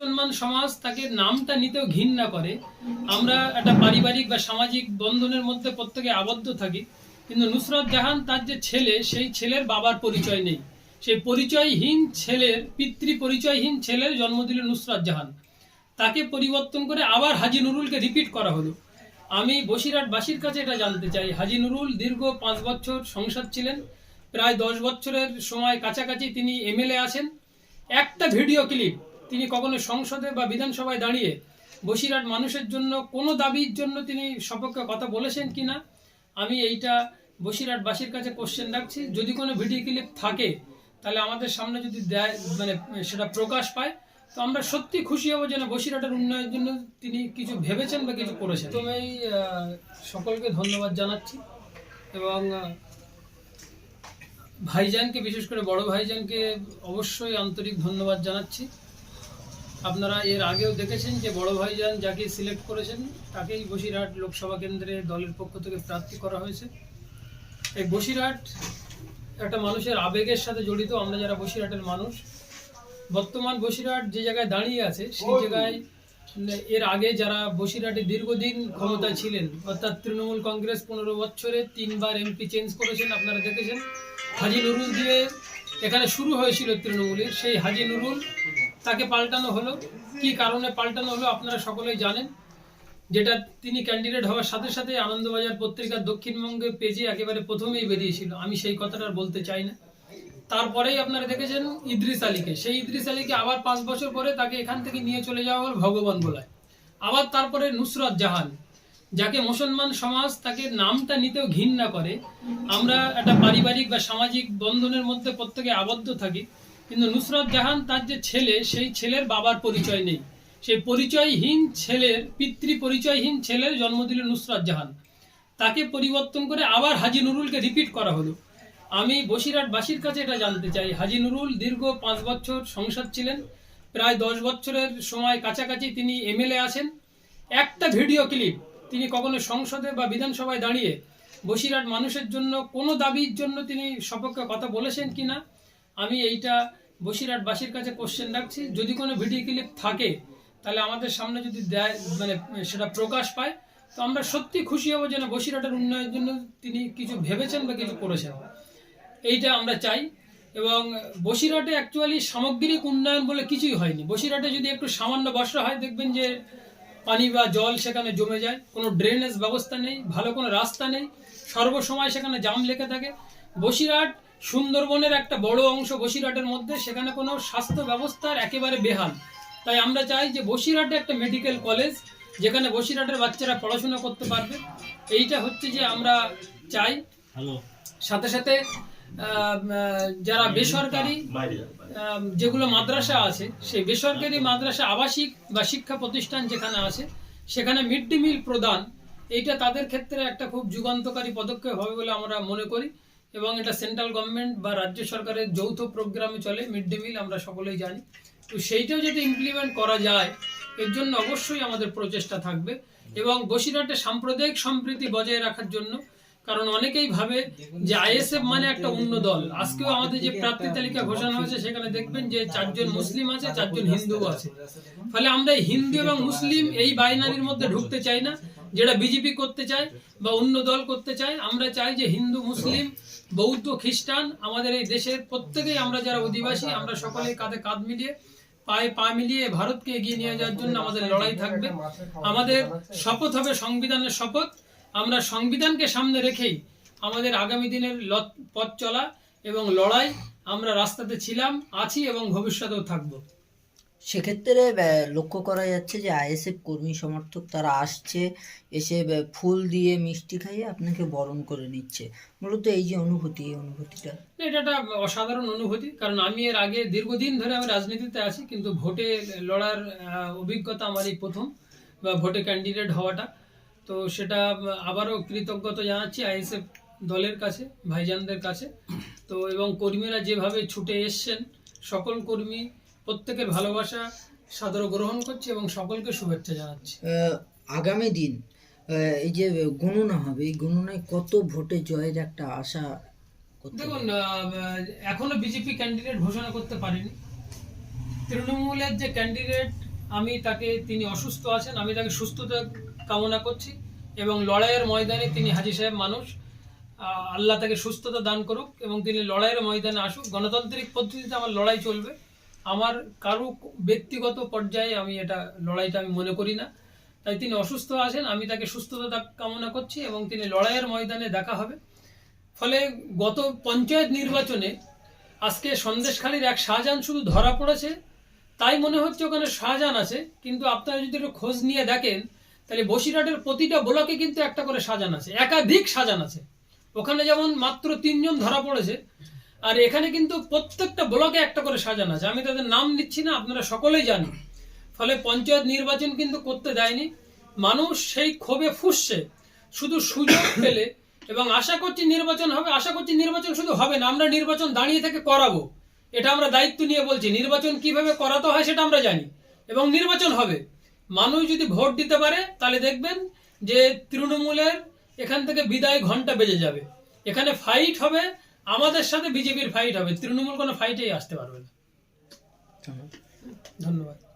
মুসলমান সমাজ তাকে নামটা নিতেও ঘৃণা করে। আমরা একটা পারিবারিক বা সামাজিক বন্ধনের মধ্যে প্রত্যেকে আবদ্ধ থাকি। কিন্তু নুসরত জাহান তার যে ছেলে, সেই ছেলের বাবার পরিচয় নেই। সেই পরিচয়হীন ছেলের পিতৃ পরিচয়হীন ছেলের জন্ম দিল নুসরত জাহান। তাকে পরিবর্তন করে আবার হাজি নুরুলকে রিপিট করা হলো। আমি বসিরহাটবাসীর কাছে এটা জানতে চাই। হাজি নুরুল দীর্ঘ পাঁচ বছর সংসদ ছিলেন। প্রায় দশ বছরের সময় কাছাকাছি তিনি এমএলএ আছেন। একটা ভিডিও ক্লিপ তিনি কখনো সংসদে বা বিধানসভায় দাঁড়িয়ে বসিরহাট মানুষের জন্য কোনো দাবির জন্য তিনি সপক্ষে কথা বলেছেন কিনা? আমি এইটা বসিরহাটবাসীর কাছে কোশ্চেন রাখছি। যদি কোনো ভিডিও ক্লিপ থাকে তাহলে আমাদের সামনে যদি দেয় মানে সেটা প্রকাশ পায় তো আমরা সত্যি খুশি হব যেন বসিরহাটের উন্নয়নের জন্য তিনি কিছু ভেবেছেন বা কিছু করেছেন। আহ, সকলকে ধন্যবাদ জানাচ্ছি এবং ভাইজানকে বিশেষ করে বড় ভাইজানকে অবশ্যই আন্তরিক ধন্যবাদ জানাচ্ছি। আপনারা এর আগেও দেখেছেন যে বড় ভাইজান যাকে সিলেক্ট করেছেন তাকেই বসিরহাট লোকসভা কেন্দ্রে দলের পক্ষ থেকে প্রার্থী করা হয়েছে। এই বসিরহাট একটা মানুষের আবেগের সাথে জড়িত আমরা যারা বসিরহাটের মানুষ বর্তমান বসিরহাট যে জায়গায় দাঁড়িয়ে আছে সেই জায়গায় এর আগে যারা বসিরহাটে দীর্ঘদিন ক্ষমতায় ছিলেন অর্থাৎ তৃণমূল কংগ্রেস পনেরো বছরে তিনবার এমপি চেঞ্জ করেছেন আপনারা দেখেছেন। হাজি নুরুল দিয়ে এখানে শুরু হয়েছিল তৃণমূলের সেই হাজি নুরুল তাকে পাল্টানো হলো। কি কারণে পাল্টানো হলো আপনারা সকলেই জানেন। যেটা তিনি ক্যান্ডিডেট হওয়ার সাথে সাথে আনন্দবাজার পত্রিকার দক্ষিণবঙ্গে পেজে একেবারে প্রথমেই বেরিয়েছিল। আমি সেই কথাটা বলতে চাই না। তারপরেই আপনারা দেখেছেন ইদ্রিস আলীকে। সেই ইদ্রিস আলীকে আবার পাঁচ বছর পরে তাকে এখান থেকে নিয়ে চলে যাওয়া হল ভগবান বলায়। আবার তারপরে নুসরত জাহান, যাকে মুসলমান সমাজ তাকে নামটা নিতেও ঘৃণা করে। আমরা একটা পারিবারিক বা সামাজিক বন্ধনের মধ্যে প্রত্যেকে আবদ্ধ থাকি। কিন্তু নুসরত জাহান তার যে ছেলে, সেই ছেলের বাবার পরিচয় নেই। সেই পরিচয়হীন ছেলের পিতৃ পরিচয়হীন ছেলের জন্ম দিল নুসরত জাহান। তাকে পরিবর্তন করে আবার হাজি নুরুলকে রিপিট করা হলো। আমি বসিরহাটবাসীর কাছে এটা জানতে চাই। হাজি নুরুল দীর্ঘ পাঁচ বছর সংসদ ছিলেন। প্রায় দশ বছরের সময় কাছাকাছি তিনি এমএলএ আছেন। একটা ভিডিও ক্লিপ তিনি কখনো সংসদে বা বিধানসভায় দাঁড়িয়ে বসিরহাট মানুষের জন্য কোনো দাবির জন্য তিনি সপক্ষে কথা বলেছেন কিনা, আমি এইটা বসিরহাটবাসীর কাছে কোশ্চেন রাখছি। যদি কোনো ভিডিও ক্লিপ থাকে, তাহলে আমাদের সামনে যদি দেয় মানে সেটা প্রকাশ পায়, তো আমরা সত্যি খুশি হব যেন বসিরহাটের উন্নয়নের জন্য তিনি কিছু ভেবেছেন বা কিছু করেছেন। এইটা আমরা চাই। এবং বসিরহাটে অ্যাকচুয়ালি সামগ্রিক উন্নয়ন বলে কিছুই হয়নি। বসিরহাটে যদি একটু সামান্য বর্ষা হয়, দেখবেন যে পানি বা জল সেখানে জমে যায়। কোনো ড্রেনেজ ব্যবস্থা নেই, ভালো কোনো রাস্তা নেই। সর্বসময় সেখানে জাম লেগে থাকে। বসিরহাট সুন্দরবনের একটা বড় অংশ বসিরহাটের মধ্যে সেখানে কোনো স্বাস্থ্য ব্যবস্থার একেবারে বেহাল। তাই আমরা চাই যে বসিরহাটে একটা মেডিকেল কলেজ যেখানে বসিরহাটের বাচ্চারা পড়াশোনা করতে পারবে। এইটা হচ্ছে যে আমরা চাই। সাথে সাথে যারা বেসরকারি যেগুলো মাদ্রাসা আছে সেই বেসরকারি মাদ্রাসা আবাসিক বা শিক্ষা প্রতিষ্ঠান যেখানে আছে সেখানে মিড ডে মিল প্রদান এইটা তাদের ক্ষেত্রে একটা খুব যুগান্তকারী পদক্ষেপ হবে বলে আমরা মনে করি। এবং এটা সেন্ট্রাল গভর্নমেন্ট বা রাজ্য সরকারের যৌথ প্রোগ্রামে চলে মিড ডে মিল আমরা সকলেই জানি। তো সেইটাও যদি ইমপ্লিমেন্ট করা যায়, এর জন্য অবশ্যই আমাদের প্রচেষ্টা থাকবে। এবং বসিরহাটে সাম্প্রদায়িক সম্প্রীতি বজায় রাখার জন্য, কারণ অনেকেই ভাবে যে আইএসএফ মানে একটা অন্য দল। আজকেও আমাদের যে প্রার্থী তালিকা ঘোষণা হয়েছে, সেখানে দেখবেন যে চারজন মুসলিম আছে, চারজন হিন্দু আছে। ফলে আমরা হিন্দু এবং মুসলিম এই বাইনারির মধ্যে ঢুকতে চাই না, যেটা বিজেপি করতে চায় বা অন্য দল করতে চায়। আমরা চাই যে হিন্দু, মুসলিম বৌদ্ধ খ্রিস্টান আমাদের এই দেশের প্রত্যেকেই আমরা যারা অধিবাসী, আমরা সকলেই কাঁধে কাঁধ মিলিয়ে, পায়ে পা মিলিয়ে ভারতকে এগিয়ে নিয়ে যাওয়ার জন্য আমাদের লড়াই থাকবে। আমাদের শপথ হবে সংবিধানের শপথ। আমরা সংবিধানকে সামনে রেখেই আমাদের আগামী দিনের পথ চলা এবং লড়াই। আমরা রাস্তাতে ছিলাম, আছি এবং ভবিষ্যতেও থাকব। সেক্ষেত্রে লক্ষ্য করা যাচ্ছে যে আইএসএফ কর্মী সমর্থক তারা আসছে, এসে ফুল দিয়ে মিষ্টি খাইয়ে আপনাকে বরণ করে নিচ্ছে। মূলত এই যে অনুভূতি, এই অনুভূতিটা। এটা একটা অসাধারণ অনুভূতি, কারণ আমি এর আগে দীর্ঘদিন ধরে আমি রাজনীতিতে আছি, কিন্তু ভোটে লড়ার অভিজ্ঞতা আমার এই প্রথম, বা ভোটে ক্যান্ডিডেট হওয়াটা। তো সেটা, আবারও কৃতজ্ঞতা জানাচ্ছি আইএসএফ দলের কাছে, ভাইজানদের কাছে। তো এবং কর্মীরা যেভাবে ছুটে এসছেন, সকল কর্মী প্রত্যেকের ভালোবাসা সাদর গ্রহণ করছি এবং সকলকে শুভেচ্ছা জানাচ্ছি। আগামী দিন এই যে গণনা হবে এই গণনায় কত ভোটে জয়ের একটা আশা দেখুন এখনও বিজেপি ক্যান্ডিডেট ঘোষণা করতে পারেনি। তৃণমূলের যে ক্যান্ডিডেট আমি তাকে তিনি অসুস্থ আছেন আমি তাকে সুস্থতা কামনা করছি এবং লড়াইয়ের ময়দানে তিনি হাজি সাহেব মানুষ। আল্লাহ তাকে সুস্থতা দান করুক এবং তিনি লড়াইয়ের ময়দানে আসুক। গণতান্ত্রিক পদ্ধতিতে আমার লড়াই চলবে। আমার কারও ব্যক্তিগত পর্যায়ে আমি এটা লড়াইটা আমি মনে করি না। তাই তিনি অসুস্থ আছেন, আমি তাকে সুস্থতা কামনা করছি এবং তিনি লড়াইয়ের ময়দানে দেখা হবে। ফলে গত পঞ্চায়েত নির্বাচনে আজকে সন্দেশখালীর এক শাহজাহান শুধু ধরা পড়েছে, তাই মনে হচ্ছে ওখানে শাহজাহান আছে। কিন্তু আপনারা যদি একটু খোঁজ নিয়ে দেখেন, তাহলে বসিরহাটের প্রতিটা ব্লকে কিন্তু একটা করে শাহজাহান আছে, একাধিক শাহজাহান আছে। ওখানে যেমন মাত্র তিনজন ধরা পড়েছে আর এখানে কিন্তু প্রত্যেকটা ব্লকে একটা করে সাজানো আছে। আমি তাদের নাম নিচ্ছি না আপনারা সকলেই জানেন। ফলে পঞ্চায়েত নির্বাচন কিন্তু করতে দেয়নি। মানুষ সেই ক্ষোভে ফুসছে। শুধু সুযোগ পেলে এবং আশা করছি নির্বাচন হবে আশা করছি নির্বাচন শুধু হবে না আমরা নির্বাচন দাঁড়িয়ে থেকে করাবো। এটা আমরা দায়িত্ব নিয়ে বলছি। নির্বাচন কীভাবে করাতে হয় সেটা আমরা জানি। এবং নির্বাচন হবে। মানুষ যদি ভোট দিতে পারে তাহলে দেখবেন যে তৃণমূলের এখান থেকে বিদায় ঘণ্টা বেজে যাবে। এখানে ফাইট হবে আমাদের সাথে বিজেপির ফাইট হবে। তৃণমূল কোনো ফাইটেই আসতে পারবে না। ধন্যবাদ। ধন্যবাদ।